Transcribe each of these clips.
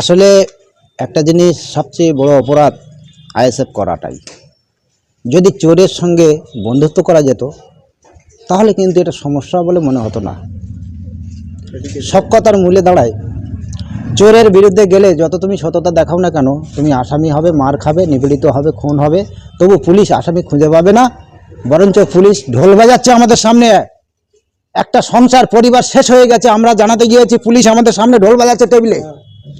আসলে একটা জিনিস সবচেয়ে বড় অপরাধ আইএসএফ করাটাই। যদি চোরের সঙ্গে বন্ধুত্ব করা যেত, তাহলে কিন্তু এটা সমস্যা বলে মনে হতো না। সব কথার মূল্যে দাঁড়ায়, চোরের বিরুদ্ধে গেলে যত তুমি সততা দেখাও না কেন, তুমি আসামি হবে, মার খাবে, নিপীড়িত হবে, খুন হবে, তবু পুলিশ আসামি খুঁজে পাবে না, বরঞ্চ পুলিশ ঢোল বাজাচ্ছে আমাদের সামনে। একটা সংসার, পরিবার শেষ হয়ে গেছে, আমরা জানাতে গিয়েছি, পুলিশ আমাদের সামনে ঢোল বাজাচ্ছে টেবিলে।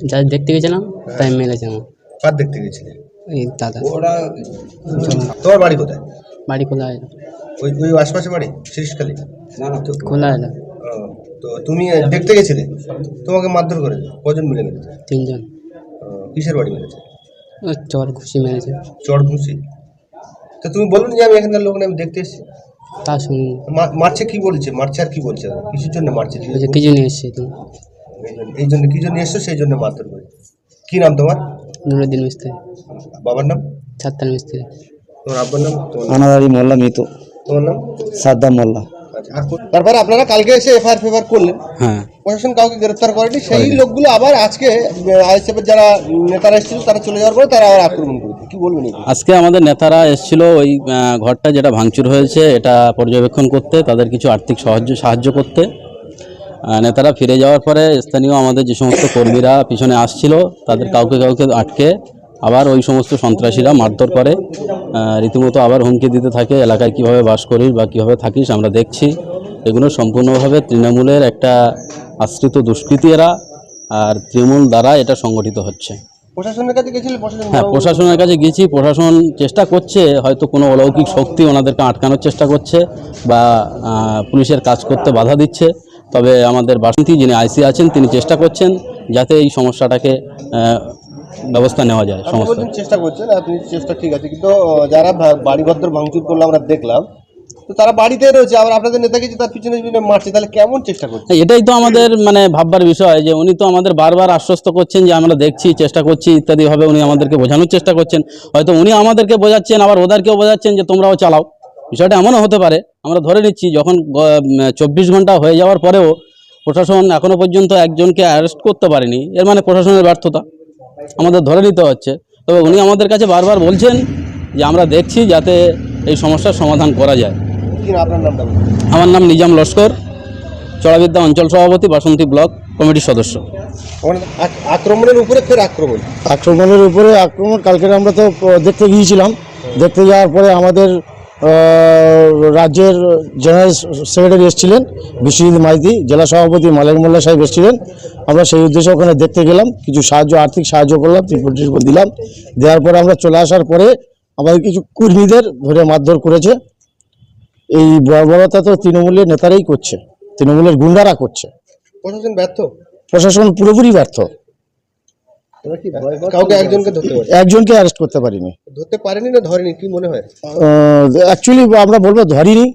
যা দেখতে গেছিলাম তাই মেলেছে আমার কার দেখতে গেছিলে? এই দাদা ওরা তোমার বাড়ি কোথায়? বাড়ি খোলা এলো ওই ওই আশপাশে বাড়ি? শিরিশখালী না না তো খোলা এলো তো তুমি দেখতে গেছিলে? তোমাকে মারধর করে কজন মিলে মেরেছে তিনজন। কিসের বাড়ি মেরেছে? চর ঘুষি মেরেছে। চড় ঘুষি? তো তুমি বলুন যে আমি এখানকার লোক না আমি দেখতে এসেছি। তা শুনি। মা- মারছে কি বলছে? মারছে আর কি বলছে? কিসের জন্য মারছে? কিছু নিয়ে এসছি তুমি এই জন্য- এই জন্য কি জন্য এসছো? সেই জন্য মারধর করে কি নাম তোমার? নুরুদ্দিন মিস্ত্রি। বাবার নাম? ছাত্তার মিস্ত্রি। তোমার আব্বার নাম? তোমার আনাদারি মোল্লা মিতু। তোমার নাম? সাদ্দাম মোল্লা। আচ্ছা তারপরে আপনারা কালকে এসে এফআইআর ফেফার করলেন। হ্যাঁ। প্রশাসন কাউকে গ্রেফতার করেনি। সেই লোকগুলো আবার আজকে আইএসএফের যারা নেতারা এসেছিল তারা চলে যাওয়ার পরে তারা আবার আক্রমণ করেছে। কি বলবেন আজকে আমাদের নেতারা এসেছিল ওই ঘরটা যেটা ভাঙচুর হয়েছে এটা পর্যবেক্ষণ করতে তাদের কিছু আর্থিক সাহায্য সাহায্য করতে। নেতারা ফিরে যাওয়ার পরে স্থানীয় আমাদের যে সমস্ত কর্মীরা পিছনে আসছিল তাদের কাউকে কাউকে আটকে আবার ওই সমস্ত সন্ত্রাসীরা মারধর করে। রীতিমতো আবার হুমকি দিতে থাকে এলাকায় কীভাবে বাস করিস বা কীভাবে থাকিস আমরা দেখছি। এগুলো সম্পূর্ণভাবে তৃণমূলের একটা আশ্রিত দুষ্কৃতী এরা আর তৃণমূল দ্বারা এটা সংগঠিত হচ্ছে। প্রশাসনের কাছে গেছিলেন হ্যাঁ প্রশাসনের কাছে গেছি প্রশাসন চেষ্টা করছে হয়তো কোনো অলৌকিক শক্তি ওনাদেরকে আটকানোর চেষ্টা করছে বা পুলিশের কাজ করতে বাধা দিচ্ছে। তবে আমাদের বাসন্তী যিনি আইসি আছেন তিনি চেষ্টা করছেন যাতে এই সমস্যাটাকে ব্যবস্থা নেওয়া যায় সমস্ত। চেষ্টা করছেন আপনি চেষ্টা ঠিক আছে কিন্তু যারা বাড়িঘর ভাঙচুর করল আমরা দেখলাম তো তারা বাড়িতে রয়েছে আবার আপনাদের নেতা কিছু তার পিছনে পিছনে মারছে তাহলে কেমন চেষ্টা করছে এটাই তো আমাদের মানে ভাববার বিষয় যে উনি তো আমাদের বারবার আশ্বস্ত করছেন যে আমরা দেখছি চেষ্টা করছি ইত্যাদিভাবে উনি আমাদেরকে বোঝানোর চেষ্টা করছেন। হয়তো উনি আমাদেরকে বোঝাচ্ছেন আবার ওদেরকেও বোঝাচ্ছেন যে তোমরাও চালাও। বিষয়টা এমনও হতে পারে আমরা ধরে নিচ্ছি যখন চব্বিশ ঘণ্টা হয়ে যাওয়ার পরেও প্রশাসন এখনও পর্যন্ত একজনকে অ্যারেস্ট করতে পারেনি এর মানে প্রশাসনের ব্যর্থতা আমাদের ধরে নিতে হচ্ছে। তবে উনি আমাদের কাছে বারবার বলছেন যে আমরা দেখছি যাতে এই সমস্যার সমাধান করা যায়। আমার নাম নিজাম লস্কর চড়াবিদ্যা অঞ্চল সভাপতি বাসন্তী ব্লক কমিটির সদস্য। আক্রমণের উপরে ফের আক্রমণ? আক্রমণের উপরে আক্রমণ কালকে আমরা তো দেখতে গিয়েছিলাম। দেখতে যাওয়ার পরে আমাদের রাজ্যের জেনারেল সেক্রেটারি এসেছিলেন বিশ্বজিৎ মাইতি জেলা সভাপতি মালিক মোল্লা সাহেব এসেছিলেন। আমরা সেই উদ্দেশ্যে ওখানে দেখতে গেলাম কিছু সাহায্য আর্থিক সাহায্য করলাম ত্রিপুর দিলাম। দেওয়ার পরে আমরা চলে আসার পরে আমাদের কিছু কর্মীদের ধরে মারধর করেছে। এই বর্বরতা তো তৃণমূলের নেতারাই করছে তৃণমূলের গুন্ডারা করছে। প্রশাসন ব্যর্থ? প্রশাসন পুরোপুরি ব্যর্থ। কাউকে একজনকে ধরতে পারে একজনকে অ্যারেস্ট করতে পারিনি। ধরতে পারেনি না ধরেনি কি মনে হয়? অ্যাকচুয়ালি আমরা বলব ধরিনি।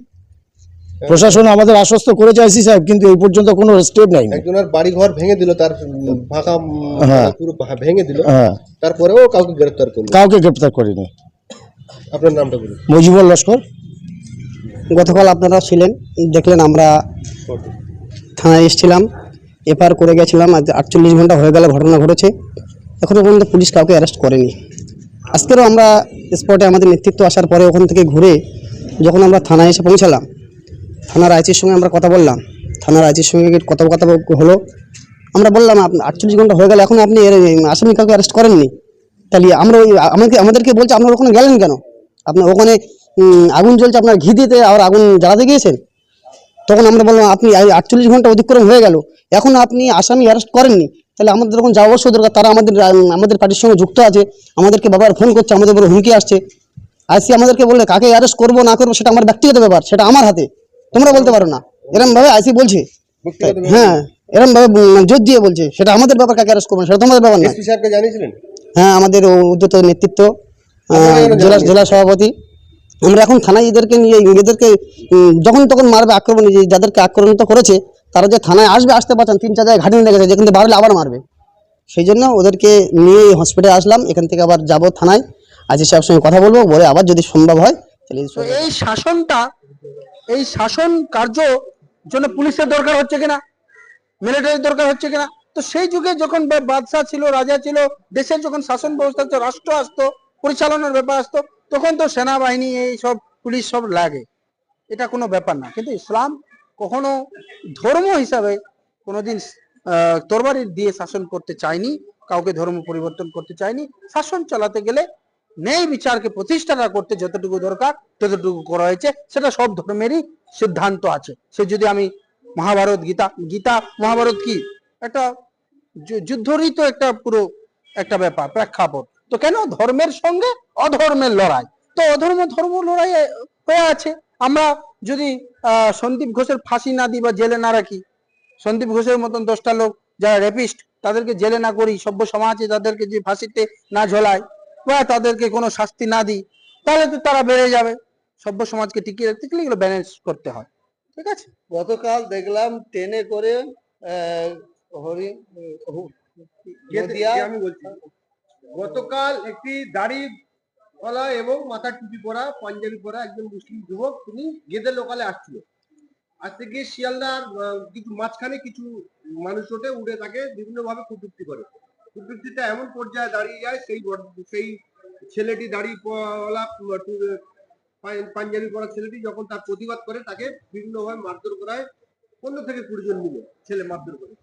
প্রশাসন আমাদের আশ্বস্ত করেছে আইসি সাহেব কিন্তু এই পর্যন্ত কোনো স্টেপ নেয়নি। একজনের বাড়ি ঘর ভেঙে দিল তার ফাঁকা হ্যাঁ। পুরো ভেঙে দিল। হ্যাঁ। তারপরেও কাউকে গ্রেফতার করল কাউকে গ্রেপ্তার করিনি। আপনার নামটা বলুন। মজিবুর লস্কর। গতকাল আপনারা ছিলেন দেখলেন আমরা থানায় এসেছিলাম এফআইআর করে গেছিলাম আজ আটচল্লিশ ঘণ্টা হয়ে গেল ঘটনা ঘটেছে। এখনও পর্যন্ত পুলিশ কাউকে অ্যারেস্ট করেনি। আজকেরও আমরা স্পটে আমাদের নেতৃত্ব আসার পরে ওখান থেকে ঘুরে যখন আমরা থানায় এসে পৌঁছালাম থানার আইচির সঙ্গে আমরা কথা বললাম থানার আইচির সঙ্গে কথা কথা হলো। আমরা বললাম আটচল্লিশ ঘণ্টা হয়ে গেল, এখন আপনি আসামি কাউকে অ্যারেস্ট করেননি। তাহলে আমরা ওই, আমাকে, আমাদেরকে বলছে, আপনারা ওখানে গেলেন কেন? আপনার ওখানে আগুন জ্বলছে, আপনার ঘি দিতে আর আগুন জ্বালাতে গিয়েছেন? তখন আমরা বললাম, আপনি আটচল্লিশ ঘণ্টা অতিক্রম হয়ে গেল, এখন আপনি আসামি অ্যারেস্ট করেননি। তাহলে আমাদের যখন যাওয়া অবশ্যই দরকার তারা আমাদের আমাদের পার্টির সঙ্গে যুক্ত আছে আমাদেরকে বাবার ফোন করছে আমাদের উপরে হুমকি আসছে। আইসি আমাদেরকে বললে কাকে অ্যারেস্ট করব না করব সেটা আমার ব্যক্তিগত ব্যাপার সেটা আমার হাতে। তোমরা বলতে পারো না। এরম ভাবে আইসি বলছে। হ্যাঁ এরম ভাবে জোর দিয়ে বলছে সেটা আমাদের ব্যাপার কাকে অ্যারেস্ট করব সেটা তোমাদের ব্যাপার না। হ্যাঁ আমাদের উদ্যত নেতৃত্ব জেলা জেলা সভাপতি। আমরা এখন থানায় এদেরকে নিয়ে এদেরকে যখন তখন মারবে আক্রমণ যাদেরকে আক্রমণ তো করেছে তারা যে থানায় আসবে আসতে পারছেন তিন চার জায়গায় ঘাটিয়ে লেগেছে যেখান থেকে বাড়লে আবার মারবে। সেই জন্য ওদেরকে নিয়ে হসপিটালে আসলাম এখান থেকে আবার যাব থানায়। আজি সাহেবের সঙ্গে কথা বলব বলে আবার যদি সম্ভব হয় এই শাসনটা এই শাসন কার্য জন্য পুলিশের দরকার হচ্ছে কিনা? মিলিটারির দরকার হচ্ছে কিনা? তো সেই যুগে যখন বাদশাহ ছিল রাজা ছিল দেশের যখন শাসন ব্যবস্থা রাষ্ট্র আসতো পরিচালনার ব্যাপার আসতো তখন তো সেনাবাহিনী এই সব পুলিশ সব লাগে। এটা কোনো ব্যাপার না। কিন্তু ইসলাম কখনো ধর্ম হিসাবে কোনোদিন তরবারি দিয়ে শাসন করতে চায়নি, কাউকে ধর্ম পরিবর্তন করতে চায়নি, শাসন চালাতে গেলে ন্যায় বিচারকে প্রতিষ্ঠাটা করতে যতটুকু দরকার, ততটুকু করা হয়েছে, সেটা সব ধর্মেরই সিদ্ধান্ত আছে। সে যদি আমি মহাভারত গীতা গীতা, মহাভারত কি? একটা যু- যুদ্ধরই তো একটা পুরো একটা ব্যাপার, প্রেক্ষাপট। তো কেন ধর্মের সঙ্গে অধর্মের লড়াই? তো অধর্ম, ধর্ম লড়াই হয়ে আছে। আমরা যদি সন্দীপ ঘোষের ফাঁসি না দিই বা জেলে না রাখি সন্দীপ ঘোষের মতন দশটা লোক যারা রেপিস্ট তাদেরকে জেলে না করি সভ্য সমাজে তাদেরকে যে ফাঁসিতে না ঝোলাই বা তাদেরকে কোনো শাস্তি না দিই তাহলে তো তারা বেড়ে যাবে। সভ্য সমাজকে টিকিয়ে রাখতে গেলে এগুলো ব্যালেন্স করতে হয়। ঠিক আছে? গতকাল দেখলাম ট্রেনে করে আহ, হরি আমি বলছি গতকাল একটি দাড়ি ওয়ালা এবং মাথার টুপি পরা, পাঞ্জাবি পরা একজন মুসলিম যুবক তিনি গেদে লোকালে আসছিল। আসতে গিয়ে শিয়ালদার কিছু মাঝখানে কিছু মানুষ ওঠে, উড়ে তাকে বিভিন্ন ভাবে কটূক্তি করে। কটূক্তিটা এমন পর্যায়ে দাঁড়িয়ে যায়, সেই সেই ছেলেটি দাড়ি ওয়ালা টু- পাঞ্জাবি পাঞ্জাবি পরা ছেলেটি যখন তার প্রতিবাদ করে, তাকে বিভিন্নভাবে মারধর করায়। পনেরো থেকে কুড়ি জন মিলে ছেলে মারধর করে।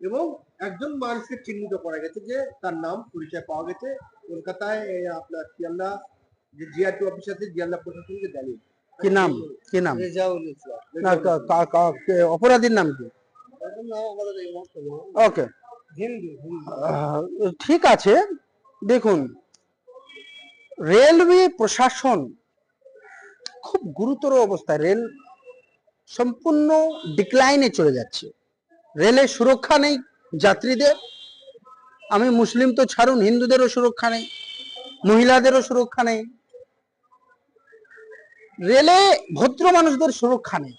এবং একজন মানুষকে চিহ্নিত করা গেছে যে তার নাম পরিচয় পাওয়া গেছে। কলকাতায় আপনার শিয়ালদা যে জিআরটি অফিস আছে জিয়ালদা প্রশাসনকে জানিয়ে কি নাম? কি নাম? রেজাউল ইসলাম। না, কা- কা- কা- অপরাধীর নাম কি। ওকে। ঠিক আছে। দেখুন রেলওয়ে প্রশাসন খুব গুরুতর অবস্থায় রেল সম্পূর্ণ ডিক্লাইনে চলে যাচ্ছে। রেলে সুরক্ষা নেই যাত্রীদের। আমি মুসলিম তো ছাড়ুন, হিন্দুদেরও সুরক্ষা নেই, মহিলাদেরও সুরক্ষা নেই। রেলে ভদ্র মানুষদের সুরক্ষা নেই।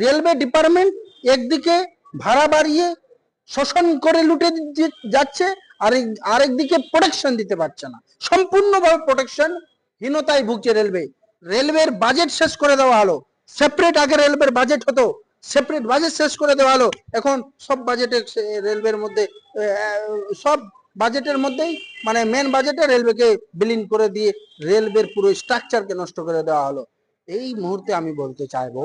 রেলওয়ে ডিপার্টমেন্ট একদিকে ভাড়া বাড়িয়ে শোষণ করে লুটে যাচ্ছে আর এক- আরেকদিকে প্রোটেকশন দিতে পারছে না। সম্পূর্ণভাবে প্রোটেকশন হীনতায় ভুগছে রেলওয়ে। রেলওয়ের বাজেট শেষ করে দেওয়া হলো। সেপারেট আগে রেলওয়ের বাজেট হতো। সেপারেট বাজেট শেষ করে দেওয়া হলো। এখন সব বাজেটে রেলওয়ের মধ্যে সব বাজেটের মধ্যেই মানে মেন বাজেটে রেলওয়েকে বিলীন করে দিয়ে রেলওয়ের পুরো স্ট্রাকচারকে নষ্ট করে দেওয়া হলো। এই মুহূর্তে আমি বলতে চাইব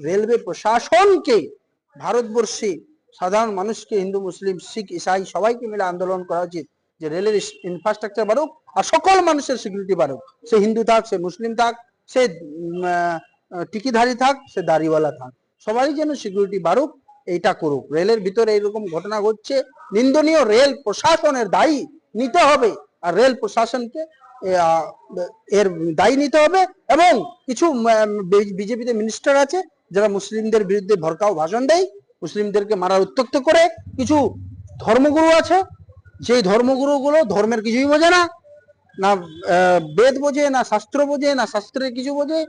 রেলওয়ে প্রশাসনকে, ভারতবর্ষে সাধারণ মানুষকে, হিন্দু, মুসলিম, শিখ, ইসাই সবাইকে মিলে আন্দোলন করা উচিত যে রেলের ইনফ্রাস্ট্রাকচার বাড়ুক আর সকল মানুষের সিকিউরিটি বাড়ুক। সে হিন্দু থাক, সে মুসলিম থাক, সে টিকিধারী থাক, সে দাড়িওয়ালা থাক। সবাই যেন সিকিউরিটি বাড়ুক, এইটা করুক। রেলের ভিতরে এইরকম ঘটনা ঘটছে। নিন্দনীয় রেল প্রশাসনের দায়ী নিতে হবে, আর রেল প্রশাসনকে এর দায়ী নিতে হবে এবং কিছু বিজেপিতে মিনিস্টার আছে, যারা মুসলিমদের বিরুদ্ধে ভরকাও ভাষণ দেয়, মুসলিমদেরকে মারার উত্তক্ত করে। কিছু ধর্মগুরু আছে, সেই ধর্মগুরুগুলো ধর্মের কিছুই বোঝে না। না বেদ বোঝে, না শাস্ত্র বোঝে, না শাস্ত্রের কিছু বোঝে।